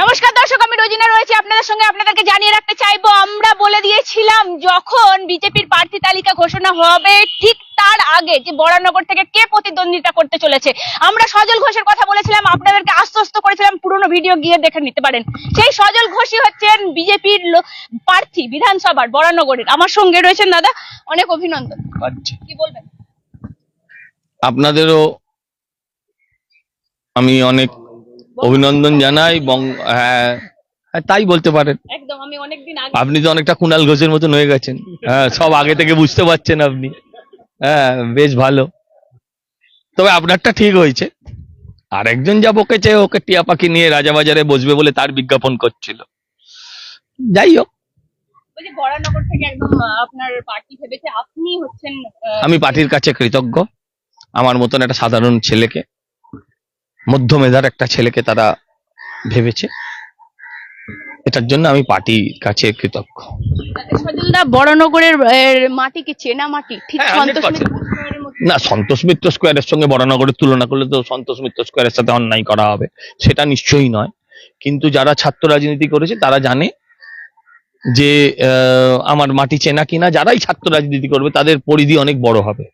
নমস্কার দর্শক আমি রোজিনা রয়েছে আপনাদের সঙ্গে। আপনাদেরকে জানিয়ে রাখতে চাইব আমরা বলে দিয়েছিলাম যখন বিজেপির প্রার্থী তালিকা ঘোষণা হবে ঠিক তার আগে যে বরানগর থেকে কে প্রতিদ্বন্দ্বিতা করতে চলেছে আমরা সজল ঘোষের কথা বলেছিলাম আপনাদেরকে আশ্বস্ত করেছিলাম পুরনো ভিডিও গিয়ে দেখে নিতে পারেন। সেই সজল ঘোষই হচ্ছেন বিজেপির প্রার্থী বিধানসভার বরানগরের। আমার সঙ্গে রয়েছেন দাদা অনেক অভিনন্দন। আচ্ছা। কি বলবেন? আপনাদেরও আমি অনেক অভিনন্দন জানাই হ্যাঁ হ্যাঁ, তাই বলতে পারেন। একদম আমি অনেকদিন আগে আপনি তো অনেকটা কুণাল ঘোষের মতন হয়ে গেছেন। হ্যাঁ সব আগে থেকে বুঝতে পারছেন আপনি। হ্যাঁ বেশ ভালো। তবে আপনারটা ঠিক হয়েছে। আর একজন যা বকেছে ওকে টিয়া পাখি নিয়ে রাজাবাজারে বসবে বলে তার বিজ্ঞাপন করছিল। যাই হোক। আমি পার্টির কাছে কৃতজ্ঞ। আমার মতন একটা সাধারণ ছেলেকে মধ্য মেধার একটা ছেলেকে তারা ভেবেছে। এটার জন্য আমি পার্টির কাছে কৃতজ্ঞ। সজলদা বড়নগরের মাটি কি চেনা মাটি? ঠিক হ্যাঁ, সন্তোষ 100% মিত্র স্কোয়ারের মতো। না সন্তোষ মিত্র স্কোয়ারের সঙ্গে বরানগরের তুলনা করলে তো সন্তোষ মিত্র স্কোয়ারের সাথে অন্যায় করা হবে। সেটা নিশ্চয়ই নয়। কিন্তু যারা ছাত্র রাজনীতি করেছে তারা জানে যে আহ, আমার মাটি চেনা কিনা। যারাই ছাত্র রাজনীতি করবে তাদের পরিধি অনেক বড় হবে।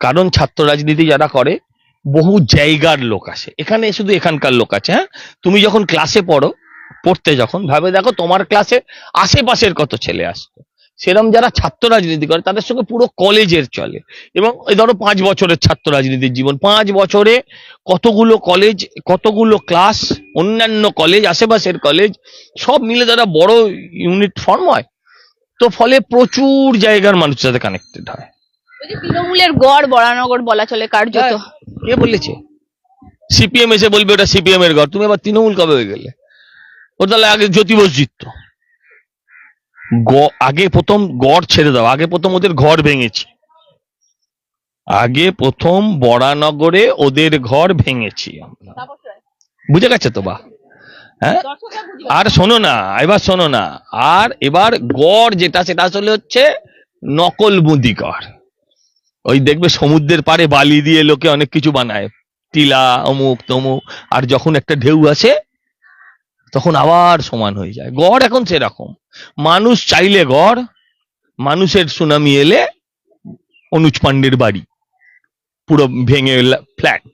কারণ ছাত্র রাজনীতি যারা করে বহু জায়গার লোক আসে। এখানে শুধু এখানকার লোক আছে হ্যাঁ? তুমি যখন ক্লাসে পড়ো, পড়তে যখন, ভাবে দেখো তোমার ক্লাসে আশেপাশের কত ছেলে আসতো। সেরকম যারা ছাত্র রাজনীতি করে, তাদের সঙ্গে পুরো কলেজের চলে। এবং এই ধরো পাঁচ বছরের ছাত্র রাজনীতির জীবন। পাঁচ বছরে কতগুলো কলেজ কতগুলো ক্লাস অন্যান্য কলেজ আশেপাশের কলেজ সব মিলে তারা বড় ইউনিট ফর্ম হয়। তো ফলে প্রচুর জায়গার মানুষের সাথে কানেক্টেড হয়। তৃণমূলের গড় বরানগর বলা চলে কার্যত হ্যাঁ। কে বলেছে? সিপিএম এসে বলবে ওটা সিপিএম এর ঘর তুমি আবার তৃণমূল কবে হয়ে গেলে? ও তাহলে আগে জ্যোতি বোস জিততো। গ- আগে প্রথম গড় ছেড়ে দাও। আগে প্রথম ওদের ঘর ভেঙেছি। আগে প্রথম বরানগরে ওদের ঘর ভেঙেছি। বুঝে গেছে তো বা? হ্যাঁ? আর শোনো না এবার শোনো না। আর এবার গড় যেটা সেটা আসলে হচ্ছে নকল বুঁদিগড় ওই দেখবে সমুদ্রের পাড়ে বালি দিয়ে লোকে অনেক কিছু বানায়। টিলা অমুক তমুক আর যখন একটা ঢেউ আছে তখন আবার সমান হয়ে যায়। গড় এখন সেরকম। মানুষ চাইলে গড় মানুষের সুনামি এলে অনুজ পাণ্ডের বাড়ি। পুরো ভেঙে ফ্ল্যাট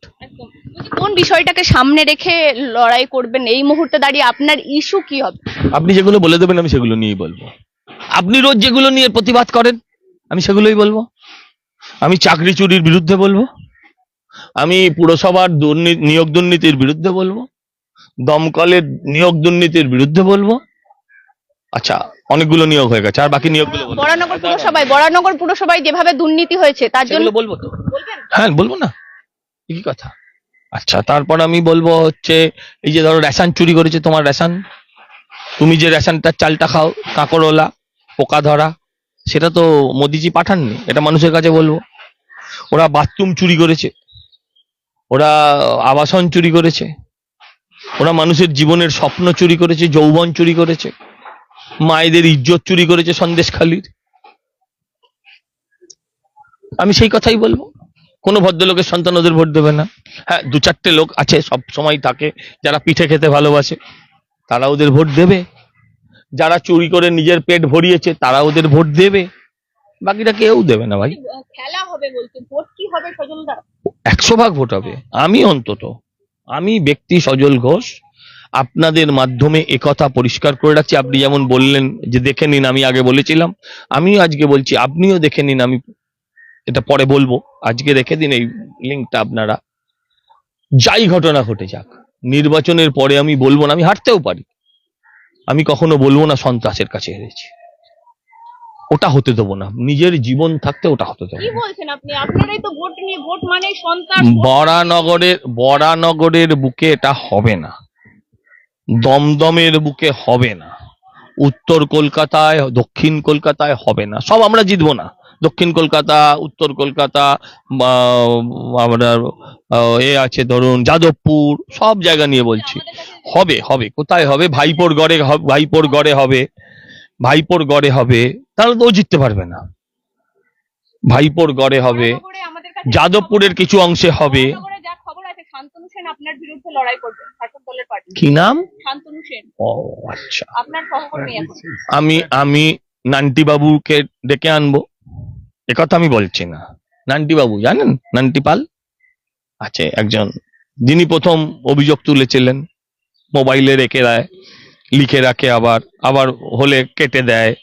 কোন বিষয়টাকে সামনে রেখে লড়াই করবেন? এই মুহূর্তে দাঁড়িয়ে আপনার ইস্যু কি হবে? আপনি যেগুলো বলে দেবেন আমি সেগুলো নিয়েই বলব। আপনি রোজ যেগুলো নিয়ে প্রতিবাদ করেন আমি সেগুলোই বলব। আমি চাকরি চুরির বিরুদ্ধে বলব? আমি পুরসভার দুর্নীতি নিয়োগ দুর্নীতির বিরুদ্ধে বলব? দমকলের নিয়োগ দুর্নীতির বিরুদ্ধে বলব? আচ্ছা অনেকগুলো নিয়োগ হয়ে গেছে আর বাকি নিয়োগগুলো বলব। বরানগর পুরসভায় বরানগর পুরসভায় যেভাবে দুর্নীতি হয়েছে তার জন্য বলব তো। হ্যাঁ বলব না। কি কথা। আচ্ছা তারপর আমি বলব হচ্ছে এই যে ধরো রেশন চুরি করেছে তোমার রেশন। তুমি যে রেশনটার চালটা খাও কাঁকড়ওয়ালা পোকা ধরা সেটা তো মোদিজি পাঠাননি, এটা মানুষের কাছে বলব। ওরা বাথরুম চুরি করেছে, ওরা আবাসন চুরি করেছে, ওরা মানুষের জীবনের স্বপ্ন চুরি করেছে, যৌবন চুরি করেছে, মায়েদের ইজ্জত চুরি করেছে সন্দেশখালির। আমি সেই কথাই বলব। কোনো ভদ্রলোকের সন্তান ওদের ভোট দেবে না। হ্যাঁ দু চারটে লোক আছে, সব সময় থাকে, যারা পিঠে খেতে ভালোবাসে, তারা ওদের ভোট দেবে। যারা চুরি করে নিজের পেট ভরিয়েছে তারা ওদের ভোট দেবে। বাকিটা কেউ দেবে না ভাই। খেলা হবে ভোট কি হবে একশো ভাগ ভোট হবে। আমি অন্তত আমি ব্যক্তি সজল ঘোষ আপনাদের মাধ্যমে একথা পরিষ্কার করে রাখছি। আপনি যেমন বললেন যে দেখে নিন আমি আগে বলেছিলাম। আমিও আজকে বলছি আপনিও দেখে নিন আমি এটা পরে বলব। আজকে রেখে দিন এই লিঙ্কটা আপনারা। যাই ঘটনা ঘটে যাক নির্বাচনের পরে আমি বলব না আমি হারতেও পারি। আমি কখনো বলব না সন্ত্রাসের কাছে হেরেছি ওটা হতে দেবো না। নিজের জীবন থাকতে ওটা হতে দেবো মানে বরানগরের বরানগরের বুকে এটা হবে না। দমদমের বুকে হবে না। উত্তর কলকাতায় দক্ষিণ কলকাতায় হবে না। সব আমরা জিতবো না। দক্ষিণ কলকাতা উত্তর কলকাতা আপনার এ আছে ধরুন যাদবপুর সব জায়গা নিয়ে বলছি। হবে হবে কোথায় হবে? ভাইপোর গড়ে ভাইপোর গড়ে হবে ভাইপোর গড়ে হবে তাহলে তো জিততে পারবে না। ভাইপোর গড়ে হবে যাদবপুরের কিছু অংশে হবে। বরানগরে যা খবর আছে শান্তনু সেন আপনার বিরুদ্ধে লড়াই করবেন শাসক দলের পার্টি। কি নাম? শান্তনু সেন। ও আচ্ছা। আপনার সহকর্মী আমি আমি নান্টি বাবুকে ডেকে আনব। একথা আমি বলছি না। নান্টি বাবু, জানেন? নান্টি পাল? আছে, একজন। যিনি প্রথম অভিযোগ তুলেছিলেন, মোবাইলে রেখে দেয়, লিখে রাখে আবার আবার হলে কেটে দেয়।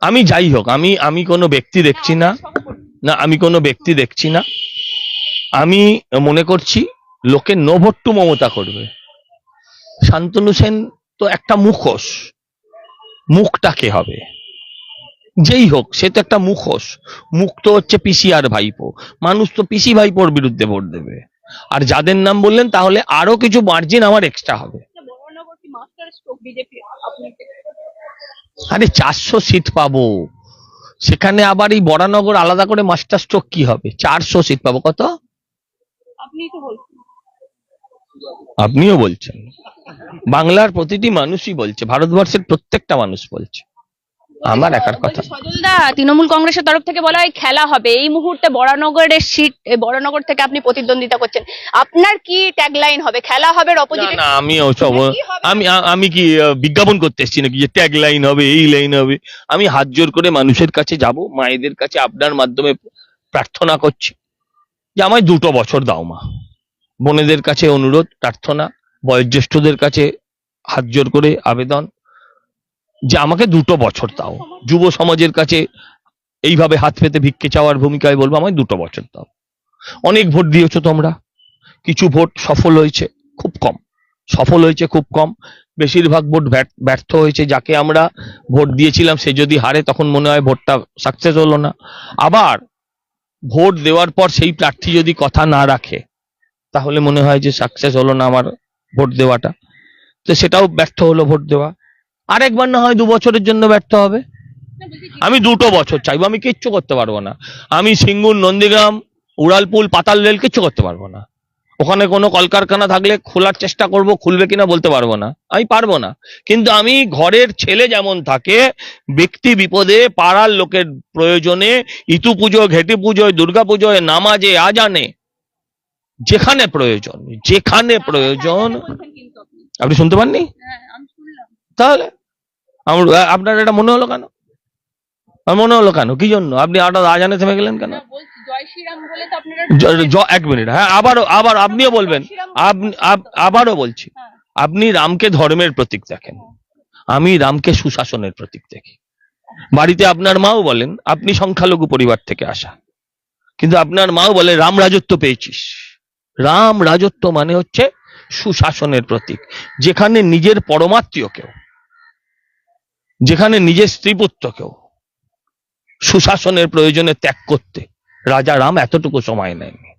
আমি যাই হোক, আমি আমি কোনো ব্যক্তি দেখছি না। না, আমি কোনো ব্যক্তি দেখছি না। আমি মনে করছি লোকে নো ভোট টু মমতা করবে। শান্তনু সেন তো একটা মুখোশ। মুখটাকে হবে? যেই হোক সে তো একটা মুখোশ। মুখ তো হচ্ছে পিসি আর ভাইপো। মানুষ তো পিসি ভাইপোর বিরুদ্ধে ভোট দেবে। আর যাদের নাম বললেন তাহলে আরও কিছু মার্জিন আমার এক্সট্রা হবে। আচ্ছা, আরে চারশো সিট পাবো। সেখানে আবার এই বরানগর আলাদা করে মাস্টার স্ট্রোক কি হবে? চারশো সিট পাবো। কত? আপনি তো বলছেন। আপনিও বলছেন। বাংলার প্রতিটি মানুষই বলছে ভারতবর্ষের প্রত্যেকটা মানুষ বলছে। আমার একার কথা। সজলদা তৃণমূল কংগ্রেসের তরফ থেকে বলা হয় খেলা হবে। এই মুহূর্তে বরানগরের সিট বরানগর থেকে আপনি প্রতিদ্বন্দ্বিতা করছেন। আপনার কি ট্যাগলাইন হবে? খেলা হবে অপোজিট না আমি ওসব আমি আমি কি বিজ্ঞাপন করতে এসেছি নাকি? যে ট্যাগ লাইন হবে এই লাইন হবে। আমি হাত জোর করে মানুষের কাছে যাব মায়েদের কাছে আপনার মাধ্যমে প্রার্থনা করছি যে আমায় দুটো বছর দাও মা। বোনেদের কাছে অনুরোধ প্রার্থনা বয়োজ্যেষ্ঠদের কাছে হাত জোর করে আবেদন। যে আমাকে দুটো বছর দাও। যুব সমাজের কাছে এইভাবে হাত পেতে ভিক্ষে চাওয়ার ভূমিকায় বলব, আমায় দুটো বছর দাও। অনেক ভোট দিয়েছ তোমরা। কিছু ভোট সফল হয়েছে, খুব কম। সফল হয়েছে, খুব কম। বেশিরভাগ ভোট ব্যর্থ- হয়েছে। যাকে আমরা ভোট দিয়েছিলাম, সে যদি হারে, তখন মনে হয় ভোটটা সাকসেস হলো না। আবার ভোট দেওয়ার পর সেই প্রার্থী যদি কথা না রাখে, তাহলে মনে হয় যে সাকসেস হলো না আমার ভোট দেওয়াটা। তো সেটাও ব্যর্থ হলো ভোট দেওয়া। আরেকবার না হয় দু বছরের জন্য ব্যর্থ হবে। আমি দুটো বছর চাইব আমি কিচ্ছু করতে পারব না। আমি সিঙ্গুর নন্দীগ্রাম উড়ালপুল পাতাল রেল কিচ্ছু করতে পারব না। ওখানে কোনো কলকারখানা থাকলে খোলার চেষ্টা করব খুলবে কিনা বলতে পারব না। আমি পারব না। কিন্তু আমি ঘরের ছেলে যেমন থাকে ব্যক্তি বিপদে পাড়ার লোকের প্রয়োজনে ইতু পুজো ঘেটি পুজোয় দুর্গা পুজোয় নামাজে আজানে যেখানে প্রয়োজন যেখানে প্রয়োজন। আপনি। শুনতে পাননি? হ্যাঁ। তাহলে? আপনার এটা মনে হলো কেন? আমার মনে হলো কেন? কি জন্য? আপনি হঠাৎ আজানে থেমে গেলেন কেন? এক মিনিট হ্যাঁ আবারও আবার আপনিও বলবেন আবারও বলছি হ্যাঁ। আপনি রামকে ধর্মের প্রতীক দেখেন আমি রামকে সুশাসনের প্রতীক দেখি। বাড়িতে আপনার মাও বলেন আপনি সংখ্যালঘু পরিবার থেকে আসা কিন্তু আপনার মাও বলে রাম রাজত্ব পেয়েছিস। রাম রাজত্ব মানে হচ্ছে সুশাসনের প্রতীক যেখানে নিজের পরমাত্মীয়কেও যেখানে নিজের স্ত্রীপুত্রকেও সুশাসনের প্রয়োজনে ত্যাগ করতে রাজা রাম এতটুকু সময় নেয়নি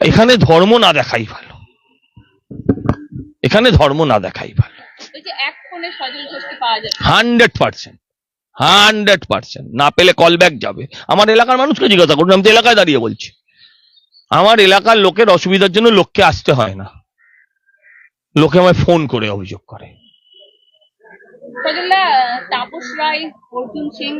এখানে ধর্ম না দেখাই ভালো। এখানে ধর্ম না দেখাই ভালো। Hundred percent hundred percent. না পেলে কল ব্যাক যাবে। আমার এলাকার মানুষকে জিজ্ঞাসা করুন আমি তো এলাকায় দাঁড়িয়ে বলছি। আমার এলাকার লোকের অসুবিধার জন্য লোককে আসতে হয় না। লোকে আমায় ফোন করে অভিযোগ করে। সজলদা তাপস রায় অর্জুন সিং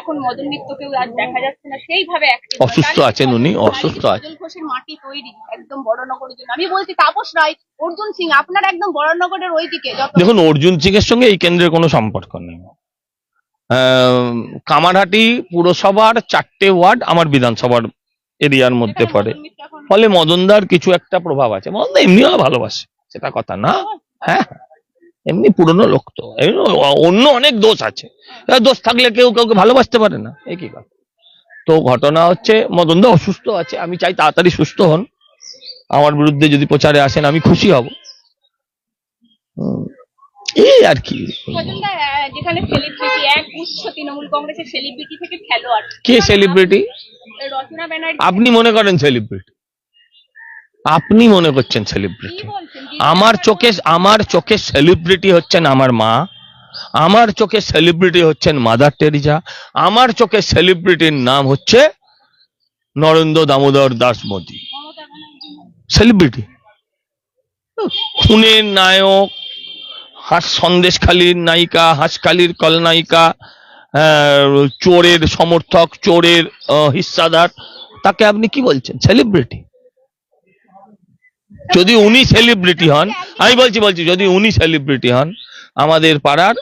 এখন মদন মিত্রকেও আর দেখা যাচ্ছে না। সেইভাবে অসুস্থ আছেন উনি, অসুস্থ আছেন। ঘোষের মাটি তৈরি একদম বড়নগরের জন্য। আমি বলছি তাপস রায় অর্জুন সিং আপনার একদম বড়নগরের ওইদিকে দেখুন অর্জুন সিং এর সঙ্গে এই কেন্দ্রের কোনো সম্পর্ক নেই। কামারহাটি পুরসভার চারটে ওয়ার্ড আমার বিধানসভার এরিয়ার মধ্যে পড়ে। ফলে মদনদার কিছু একটা প্রভাব আছে। মদন এমনিও ভালোবাসে সেটা কথা না। হ্যাঁ। এমনি পুরনো লোক তো। অন্য অনেক দোষ আছে। দোষ থাকলে কেউ কাউকে ভালোবাসতে পারে না। এই কি কথা? তো ঘটনা হচ্ছে মদনদা অসুস্থ আছে আমি চাই তাড়াতাড়ি সুস্থ হন। আমার বিরুদ্ধে যদি প্রচারে আসেন আমি খুশি হব। এই আর কি। যেখানে সেলিব্রিটি এক উচ্চ তৃণমূল কংগ্রেসের সেলিব্রিটি থেকে খেলোয়াড়। কে সেলিব্রিটি রচনা ব্যানার্জি আপনি মনে করেন সেলিব্রিটি আপনি মনে করছেন সেলিব্রিটি আমার চোখে আমার চোখে সেলিব্রিটি হচ্ছেন আমার মা আমার চোখে সেলিব্রিটি হচ্ছেন মাদার টেরিজা আমার চোখে সেলিব্রিটির নাম হচ্ছে নরেন্দ্র দামোদর দাস মোদী। সেলিব্রিটি খুনের নায়ক হাস সন্দেশখালীর নায়িকা হাঁসখালির কলনায়িকা চোরের সমর্থক চোরের হিস্সাদার তাকে আপনি কি বলছেন? সেলিব্রিটি যদি উনি সেলিব্রিটি হন আমি বলছি বলছি যদি উনি সেলিব্রিটি হন আমাদের পাড়ার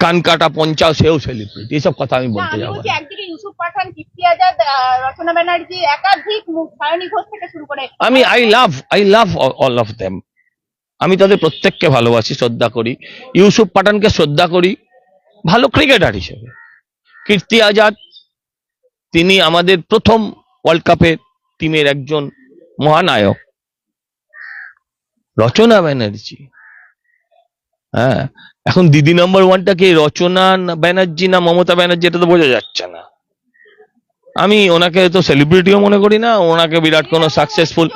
কানকাটা পঞ্চাশ সেও সেলিব্রিটি এসব কথা আমি বলতে যাব আমি I love I love all of them আমি তাদের প্রত্যেককে ভালোবাসি শ্রদ্ধা করি। ইউসুফ পাঠানকে শ্রদ্ধা করি। ভালো ক্রিকেটার হিসেবে। কীর্তি আজাদ তিনি আমাদের প্রথম ওয়ার্ল্ড কাপের টিমের একজন মহানায়ক। রচনা ব্যানার্জি। হ্যাঁ এখন দিদি নম্বর ওয়ানটা কি? রচনা ব্যানার্জি না মমতা ব্যানার্জি? এটা তো বোঝা যাচ্ছে না। আমি ওনাকে তো সেলিব্রিটিও মনে করি না, ওনাকে বিরাট কোনো সাকসেসফুল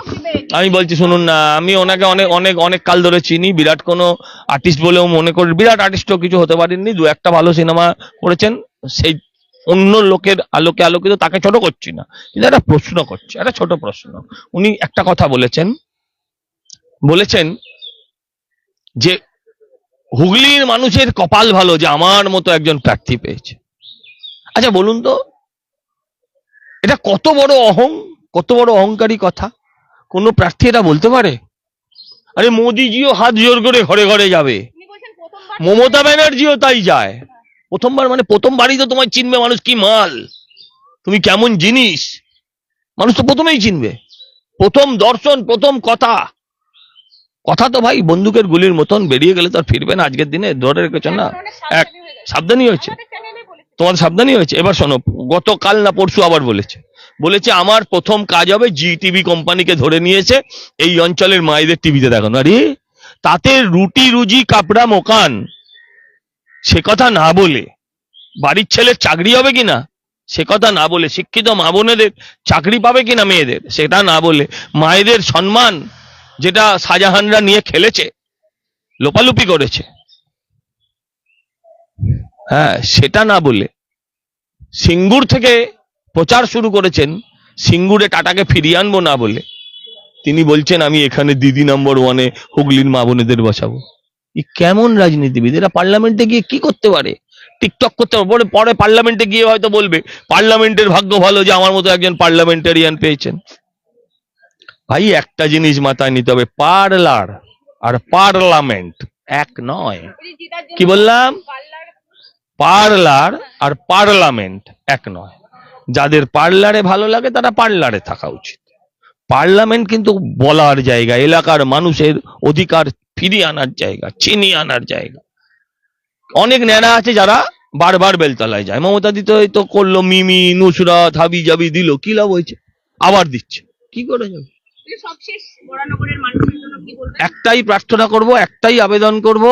আমি বলছি শুনুন না, আমি ওনাকে অনেক অনেক অনেক কাল ধরে চিনি, বিরাট কোনো আর্টিস্ট বলেও মনে করি বিরাট আর্টিস্টও কিছু হতে পারেননি, দু একটা ভালো সিনেমা করেছেন, সেই অন্য লোকের আলোকে আলোকিত তাকে ছোট করছি না। কিন্তু একটা প্রশ্ন করছি একটা ছোট প্রশ্ন। উনি একটা কথা বলেছেন। বলেছেন যে হুগলির মানুষের কপাল ভালো যে আমার মতো একজন প্রার্থী পেয়েছে। আচ্ছা বলুন তো এটা কত বড় অহং কত বড় অহংকারী কথা? কোনো প্রার্থী এটা বলতে পারে? আরে মোদিজিও হাত জোর করে ঘরে ঘরে যাবে। মমতা ব্যানার্জিও তাই যায়। প্রথমবার মানে প্রথমবারই তো তোমায় চিনবে মানুষ কি মাল। তুমি কেমন জিনিস। মানুষ তো প্রথমেই চিনবে। প্রথম দর্শন প্রথম কথা। কথা তো ভাই বন্দুকের গুলির মতন বেরিয়ে গেলে তো আর ফিরবে না আজকের দিনে। ধরে রেখেছো না? এক সাবধানী হয়ে গেছে। সাবধানী হয়েছে। তোমার সাবধানী হয়েছে। এবার শোনো গতকাল না পরশু আবার বলেছে। বলেছে আমার প্রথম কাজ হবে জি টিভি কোম্পানিকে ধরে নিয়েছে এই অঞ্চলের মায়েদের টিভিতে দেখানো। আরে তাতে রুটি রুজি কাপড়া মোকান। সে কথা না বলে বাড়ির ছেলের চাকরি হবে কিনা? সে কথা না বলে শিক্ষিত মা বোনেদের চাকরি পাবে কিনা মেয়েদের? সেটা না বলে মায়েদের সম্মান যেটা শাহজাহানরা নিয়ে খেলেছে, লোপালুপি করেছে। হ্যাঁ সেটা না বলে সিঙ্গুর থেকে প্রচার শুরু করেছেন, সিঙ্গুরে টাটাকে ফিরিয়ে আনব না বলে। তিনি বলছেন, আমি এখানে দিদি নম্বর ওয়ানে হুগলির মা বোনেদের বসাবো। ই কেমন রাজনীতিবিদ? এরা পার্লামেন্টে গিয়ে কি করতে পারে? টিকটক করতে পারে। পরে পরে পার্লামেন্টে গিয়ে হয়তো বলবে, পার্লামেন্টের ভাগ্য ভালো যে আমার মতো একজন পার্লামেন্টারিয়ান পেয়েছেন। ভাই, একটা জিনিস মাথায় নিতে হবে, পার্লার আর পার্লামেন্ট এক নয়। কি বললাম? পার্লার আর পার্লামেন্ট এক নয়। যাদের পার্লারে ভালো লাগে, তারা পার্লারে থাকা উচিত। পার্লামেন্ট কিন্তু বলার জায়গা, এলাকার মানুষের অধিকার ফিরিয়ে আনার জায়গা চিনিয়ে আনার জায়গা। অনেক ন্যাড়া আছে যারা বারবার বেলতলায় যায়। মমতা দিতে তো করল মিমি নুসরাত হাবি জাবি দিল কি লাভ হয়েছে? আবার দিচ্ছে। কি করে যাবে? একটাই প্রার্থনা করব একটাই আবেদন করব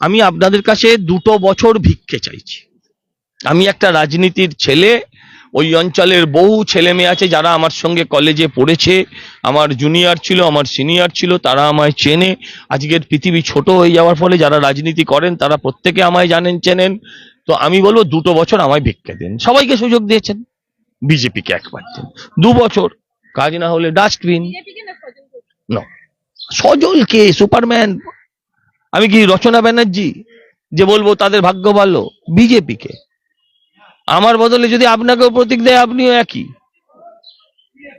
আমি আপনাদের কাছে দুটো বছর ভিক্ষে চাইছি। আমি একটা রাজনীতির ছেলে ওই অঞ্চলের বহু ছেলে মেয়ে আছে যারা আমার সঙ্গে কলেজে পড়েছে। আমার জুনিয়র ছিল আমার সিনিয়র ছিল তারা আমায় চেনে। আজকের পৃথিবী ছোট হয়ে যাওয়ার ফলে যারা রাজনীতি করেন তারা প্রত্যেকে আমায় জানেন চেনেন। তো আমি বলব দুটো বছর আমায় ভিক্ষে দিন। সবাইকে সুযোগ দিয়েছেন বিজেপিকে একবার দিন। দু বছর কাজ না হলে ডাস্টবিন বিজেপিকে না সজল কে? সুপারম্যান আমি কি রচনা ব্যানার্জি? যে বলব তাদের ভাগ্য ভালো। বিজেপি কে আমার বদলে যদি আপনাকেও প্রতীক দেয় আপনিও একই।